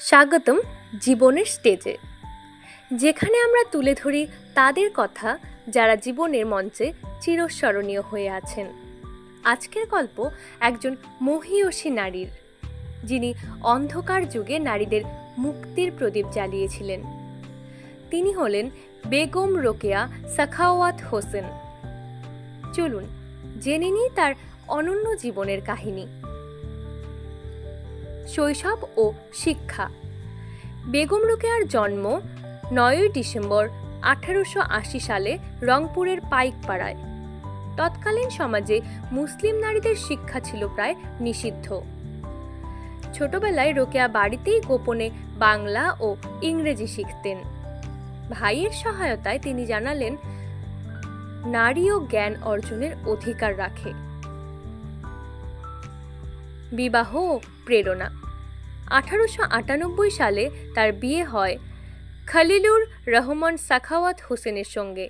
স্বাগতম জীবনের স্টেজে। যেখানে আমরা তুলে ধরি তাদের কথা যারা জীবনের মঞ্চে চিরস্মরণীয় হয়ে আছেন। আজকের গল্প একজন মহিয়সী নারীর, যিনি অন্ধকার যুগে নারীদের মুক্তির প্রদীপ জ্বালিয়েছিলেন। তিনি হলেন বেগম রোকেয়া সাখাওয়াত হোসেন। চলুন, জেনে নিই তার অনন্য জীবনের কাহিনী। শৈশব ও শিক্ষা। বেগম রোকেয়ার জন্ম নয়ই ডিসেম্বর আঠারোশো আশি সালে রংপুরের পাইকপাড়ায়। তৎকালীন সমাজে মুসলিম নারীদের শিক্ষা ছিল প্রায় নিষিদ্ধ। ছোটবেলায় রোকেয়া বাড়িতেই গোপনে বাংলা ও ইংরেজি শিখতেন। ভাইয়ের সহায়তায় তিনি জানালেন, নারী ও জ্ঞান অর্জনের অধিকার রাখে। বিবাহ প্রেরণা। আঠারোশো আটানব্বই সালে তার বিয়ে হয় খালিলুর রহমান সাখাওয়াত হোসেনের সঙ্গে।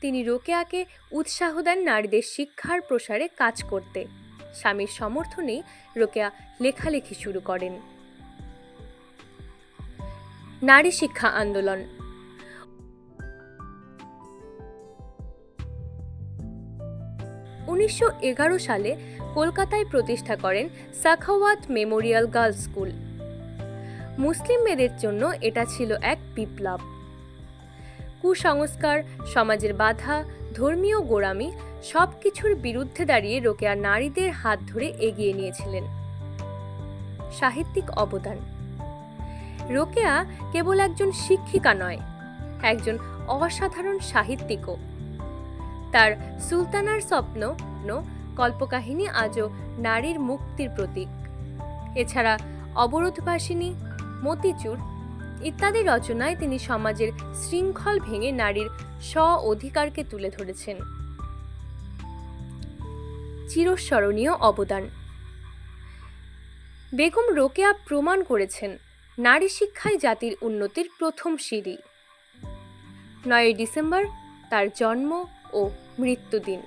তিনি রোকেয়াকে উৎসাহ দেন নারীদের শিক্ষার প্রসারে কাজ করতে। স্বামীর সমর্থনেই রোকেয়া লেখালেখি শুরু করেন। নারী শিক্ষা আন্দোলন উনিশশো এগারো সালে কলকাতায় প্রতিষ্ঠা করেন সাখাওয়াত মেমোরিয়াল গার্লস স্কুল। মুসলিম মেয়েদের জন্য এটা ছিল এক বিপ্লব। কুসংস্কার, সমাজের বাধা, ধর্মীয় গোড়ামি সব কিছুর বিরুদ্ধে দাঁড়িয়ে রোকেয়া নারীদের হাত ধরে এগিয়ে নিয়েছিলেন। সাহিত্যিক অবদান। রোকেয়া কেবল একজন শিক্ষিকা নয়, একজন অসাধারণ সাহিত্যিকও। তার সুলতানার স্বপ্ন কল্পকাহিনী আজও নারীর মুক্তির প্রতীক। এছাড়া অবরোধবাসিনী, মতিচুর ইত্যাদি রচনায় তিনি সমাজের শৃঙ্খল ভেঙে নারীর স্ব অধিকারকে তুলে ধরেছেন। চিরস্মরণীয় অবদান। বেগম রোকেয়া প্রমাণ করেছেন, নারী শিক্ষায় জাতির উন্নতির প্রথম সিঁড়ি। নয় ডিসেম্বর তার জন্ম ও মৃত্যুদিন।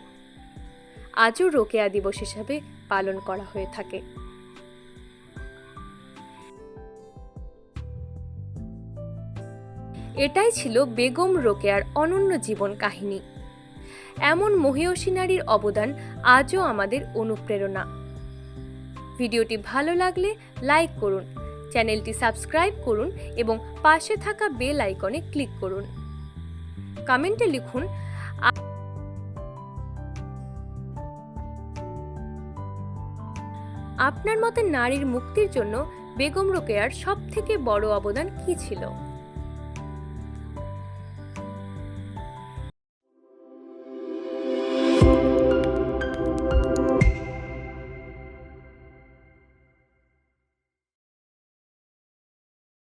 আজও রোকেয়া দিবস হিসাবে পালন করা হয়ে থাকে। এটাই ছিল বেগম রোকেয়ার অনন্য জীবন কাহিনী। এমন মহিয়সী নারীর অবদান আজও আমাদের অনুপ্রেরণা। ভিডিওটি ভালো লাগলে লাইক করুন, চ্যানেলটি সাবস্ক্রাইব করুন এবং পাশে থাকা বেল আইকনে ক্লিক করুন। কমেন্টে লিখুন আপনার মতে নারীর মুক্তির জন্য বেগম রোকেয়ার সবথেকে বড় অবদান কী ছিল?